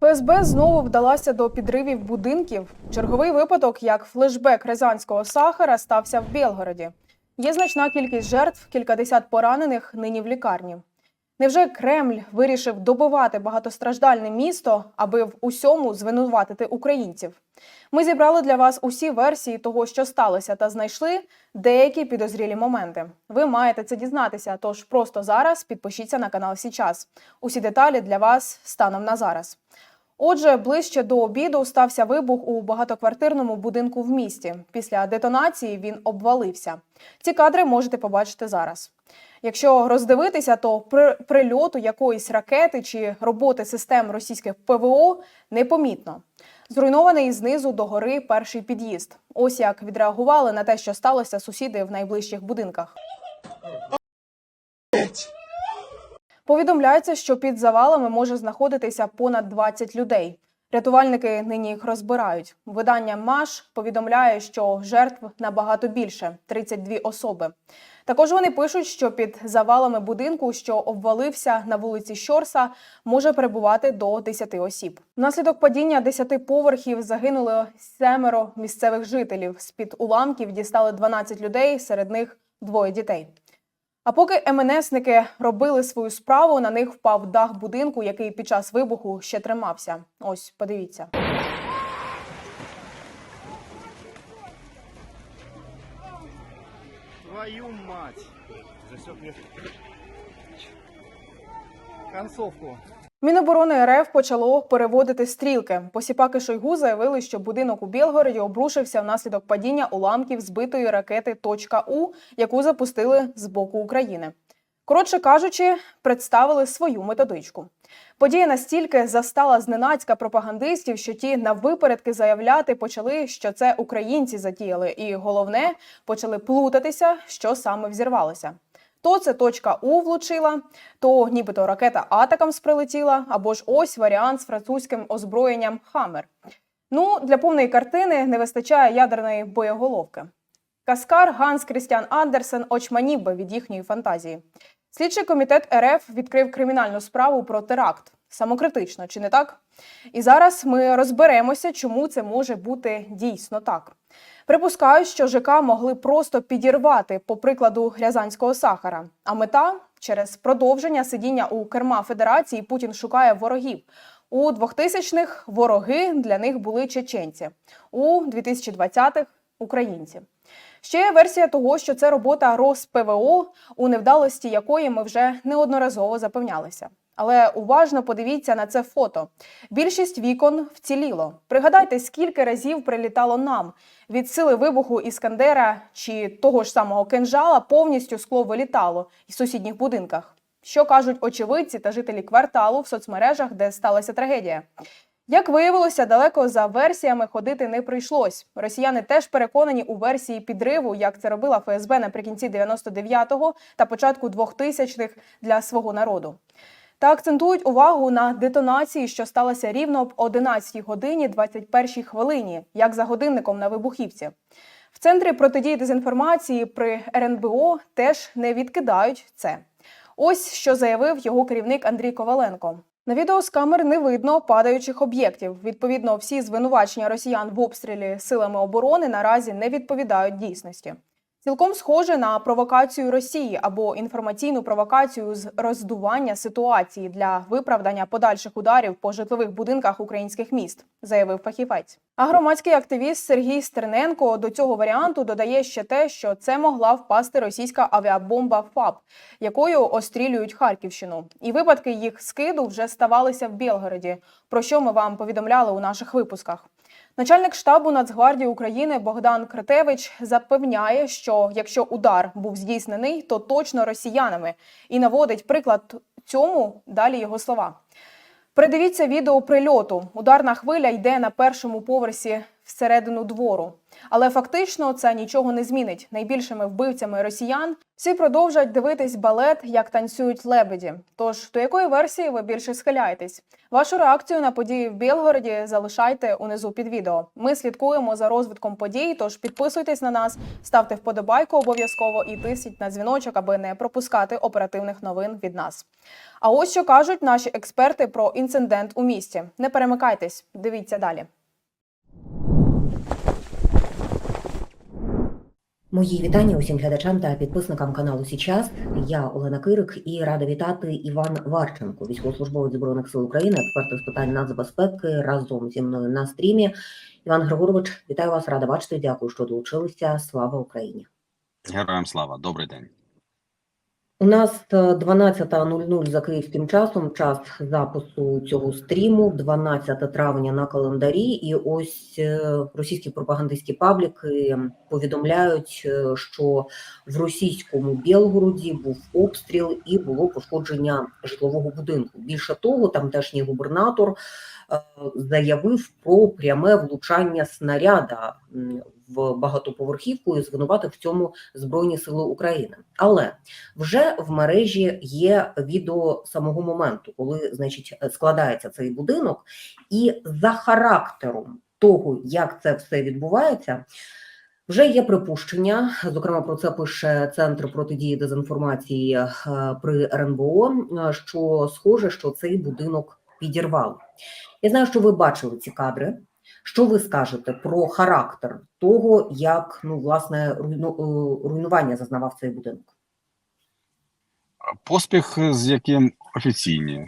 ФСБ знову вдалася до підривів будинків. Черговий випадок, як флешбек рязанського сахара, стався в Білгороді. Є значна кількість жертв, кількадесят поранених нині в лікарні. Невже Кремль вирішив добивати багатостраждальне місто, аби в усьому звинуватити українців? Ми зібрали для вас усі версії того, що сталося, та знайшли деякі підозрілі моменти. Ви маєте це дізнатися, тож просто зараз підпишіться на канал Січас. Усі деталі для вас станом на зараз. Отже, ближче до обіду стався вибух у багатоквартирному будинку в місті. Після детонації він обвалився. Ці кадри можете побачити зараз. Якщо роздивитися, то при прильоту якоїсь ракети чи роботи систем російських ПВО непомітно. Зруйнований знизу до гори перший під'їзд. Ось як відреагували на те, що сталося сусіди в найближчих будинках. Повідомляється, що під завалами може знаходитися понад 20 людей. Рятувальники нині їх розбирають. Видання МАШ повідомляє, що жертв набагато більше 32 особи. Також вони пишуть, що під завалами будинку, що обвалився на вулиці Щорса, може перебувати до 10 осіб. Внаслідок падіння 10 поверхів загинуло семеро місцевих жителів. З під уламків дістали 12 людей, серед них двоє дітей. А поки МНСники робили свою справу, на них впав дах будинку, який під час вибуху ще тримався. Ось, подивіться. Твою мать! Засек концовку. Міноборони РФ почало переводити стрілки. Посіпаки Шойгу заявили, що будинок у Білгороді обрушився внаслідок падіння уламків збитої ракети «Точка У», яку запустили з боку України. Коротше кажучи, представили свою методичку. Подія настільки застала зненацька пропагандистів, що ті на випередки заявляти почали, що це українці затіяли, і головне почали плутатися, що саме взірвалося. То це точка У влучила, то нібито ракета Атакамс прилетіла, або ж ось варіант з французьким озброєнням Хаммер. Ну, для повної картини не вистачає ядерної боєголовки. Каскар Ганс Крістіан Андерсен очманів би від їхньої фантазії. Слідчий комітет РФ відкрив кримінальну справу про теракт. Самокритично, чи не так? І зараз ми розберемося, чому це може бути дійсно так. Припускаю, що ЖК могли просто підірвати по прикладу рязанського сахара. А мета через продовження сидіння у керма Федерації Путін шукає ворогів. У 2000-х вороги для них були чеченці, у 2020-х – українці. Ще версія того, що це робота РосПВО, у невдалості якої ми вже неодноразово запевнялися. Але уважно подивіться на це фото. Більшість вікон вціліло. Пригадайте, скільки разів прилітало нам від сили вибуху іскандера чи того ж самого кинжала повністю скло вилітало із сусідніх будинках. Що кажуть очевидці та жителі кварталу в соцмережах, де сталася трагедія? Як виявилося, далеко за версіями ходити не прийшлось. Росіяни теж переконані у версії підриву, як це робила ФСБ наприкінці 99-го та початку 2000-х для свого народу. Та акцентують увагу на детонації, що сталося рівно об 11 годині 21 хвилині, як за годинником на вибухівці. В центрі протидії дезінформації при РНБО теж не відкидають це. Ось що заявив його керівник Андрій Коваленко. На відео з камер не видно падаючих об'єктів. Відповідно, всі звинувачення росіян в обстрілі силами оборони наразі не відповідають дійсності. Цілком схоже на провокацію Росії або інформаційну провокацію з роздування ситуації для виправдання подальших ударів по житлових будинках українських міст, заявив фахівець. А громадський активіст Сергій Стерненко до цього варіанту додає ще те, що це могла впасти російська авіабомба ФАБ, якою острілюють Харківщину. І випадки їх скиду вже ставалися в Білгороді, про що ми вам повідомляли у наших випусках. Начальник штабу Нацгвардії України Богдан Кретевич запевняє, що якщо удар був здійснений, то точно росіянами, і наводить приклад цьому далі його слова. Передивіться відео прильоту. Ударна хвиля йде на першому поверсі всередину двору. Але фактично це нічого не змінить. Найбільшими вбивцями росіян всі продовжать дивитись балет, як танцюють лебеді. Тож до якої версії ви більше схиляєтесь? Вашу реакцію на події в Білгороді залишайте унизу під відео. Ми слідкуємо за розвитком подій, тож підписуйтесь на нас, ставте вподобайку обов'язково і тисніть на дзвіночок, аби не пропускати оперативних новин від нас. А ось що кажуть наші експерти про інцидент у місті. Не перемикайтесь, дивіться далі. Мої вітання усім глядачам та підписникам каналу Січас. Я Олена Кирик і рада вітати Іван Варченко, військовослужбовець збройних сил України, експерт з питань нацбезпеки разом зі мною на стрімі. Іван Григорович, вітаю вас, рада бачити. Дякую, що долучилися. Слава Україні! Героям слава, добрий день. У нас е, 12.00 за київським часом, час запису цього стріму, 12 травня на календарі. І ось е, російські пропагандистські пабліки повідомляють, е, що в російському Білгороді був обстріл і було пошкодження житлового будинку. Більше того, тамтешній губернатор е, заявив про пряме влучання снаряда в багатоповерхівку і звинуватив в цьому Збройні Сили України. Але вже в мережі є відео самого моменту, коли значить складається цей будинок, і за характером того, як це все відбувається. Вже є припущення, зокрема про це пише Центр протидії дезінформації е, при РНБО, е, що схоже, що цей будинок підірвало. Я знаю, що ви бачили ці кадри. Що ви скажете про характер того, як ну власне е, руйнування зазнавав цей будинок? Поспіх, з яким офіційні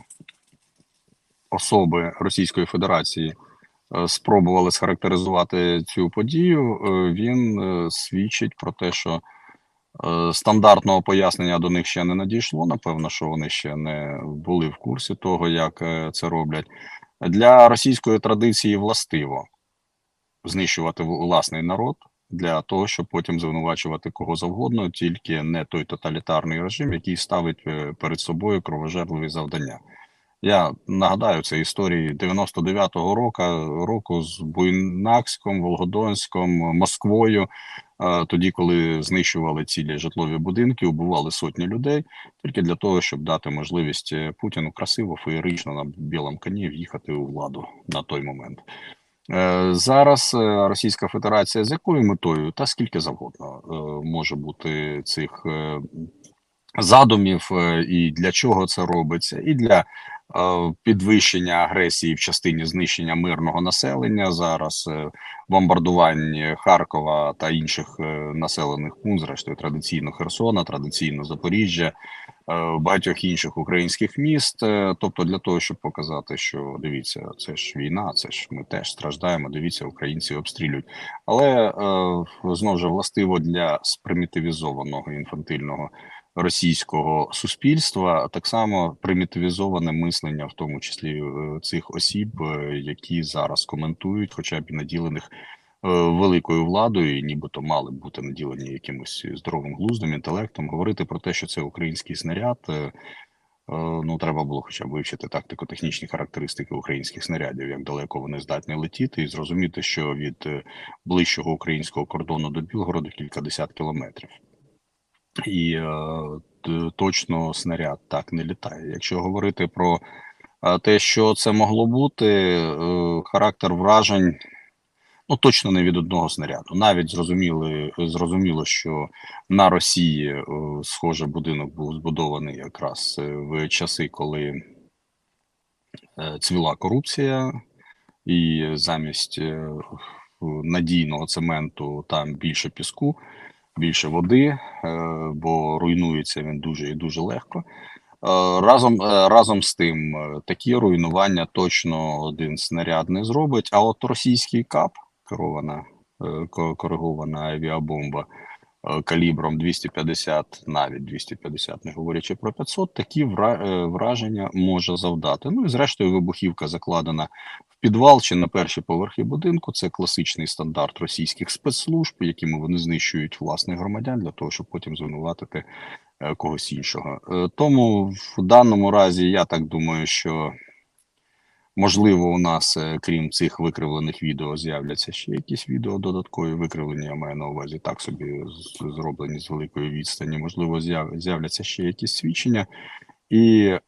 особи Російської Федерації е, спробували схарактеризувати цю подію, е, він свідчить про те, що стандартного пояснення до них ще не надійшло. Напевно, що вони ще не були в курсі того, як це роблять. Для російської традиції властиво знищувати власний народ для того, щоб потім звинувачувати кого завгодно, тільки не той тоталітарний режим, який ставить е, перед собою кровожерливі завдання. Я нагадаю, це історії 99-го року, року з Буйнакськом, Волгодонськом, Москвою, тоді, коли знищували цілі житлові будинки, убивали сотні людей, тільки для того, щоб дати можливість е, Путіну красиво, феєрично на білому коні в'їхати у владу на той момент. Е, Зараз е, Російська Федерація з якою метою та скільки завгодно може бути цих задумів, і для чого це робиться, і для підвищення агресії в частині знищення мирного населення зараз, е, бомбардування Харкова та інших е, населених пунктів, зрештою традиційно Херсона, традиційно Запоріжжя, е, багатьох інших українських міст. Е, Тобто, для того, щоб показати, що дивіться, це ж війна, це ж ми теж страждаємо. Дивіться, українці обстрілюють. Але е, знову ж властиво для спримітивізованого інфантильного російського суспільства так само примітивізоване мислення, в тому числі е, цих осіб, е, які зараз коментують, хоча б і наділених е, великою владою, і нібито мали бути наділені якимось здоровим глуздом, інтелектом, говорити про те, що це український снаряд. Ну, треба було хоча б вивчити тактико-технічні характеристики українських снарядів, як далеко вони здатні летіти, і зрозуміти, що від ближчого українського кордону до Білгороду кількадесят кілометрів. І е, точно снаряд так не літає. Якщо говорити про е, те, що це могло бути, е, характер вражень, ну точно не від одного снаряду. Навіть зрозуміли, зрозуміло, що на Росії схоже будинок був збудований якраз в часи, коли цвіла корупція, і замість надійного цементу там більше піску, більше води, е, бо руйнується він дуже і дуже легко. Е, Разом, е, разом з тим, такі руйнування точно один снаряд не зробить. А от російський КАП, керована коригована авіабомба калібром 250, навіть 250, не говорячи про 500, такі е, враження може завдати. Ну і зрештою, вибухівка закладена в підвал чи на перші поверхи будинку. Це класичний стандарт російських спецслужб, якими вони знищують власних громадян для того, щоб потім звинуватити е, когось іншого. Е, Тому в даному разі я так думаю, що Можливо, у нас, е, крім цих викривлених відео, з'являться ще якісь відео додаткові викривлені, я маю на увазі так собі зроблені з великої відстані. Можливо, з'яв- з'являться ще якісь свідчення. І е,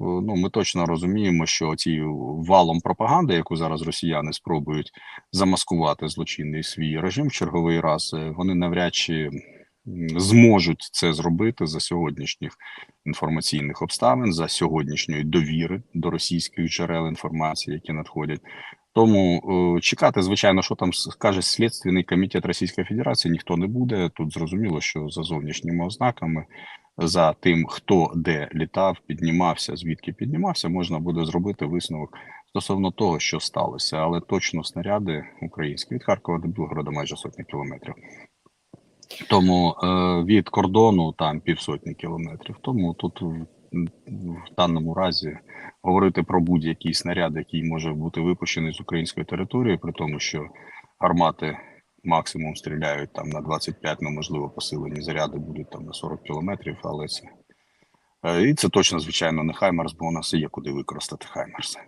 ну, ми точно розуміємо, що ці валом пропаганди, яку зараз росіяни спробують замаскувати злочинний свій режим в черговий раз, е, вони навряд чи зможуть це зробити за сьогоднішніх інформаційних обставин, за сьогоднішньої довіри до російських джерел інформації, які надходять. Тому е, чекати, звичайно, що там скаже Слідственний комітет Російської Федерації, ніхто не буде. Тут зрозуміло, що за зовнішніми ознаками, за тим, хто де літав, піднімався, звідки піднімався, можна буде зробити висновок стосовно того, що сталося. Але точно снаряди українські від Харкова до Білгорода майже сотня кілометрів. Тому е, від кордону там півсотні кілометрів. Тому тут в, даному разі говорити про будь-який снаряд, який може бути випущений з української території, при тому, що гармати максимум стріляють там на 25, ну можливо, посилені заряди будуть там на 40 кілометрів, але це е, і це точно, звичайно, не Хаймерс, бо у нас є куди використати Хаймерси.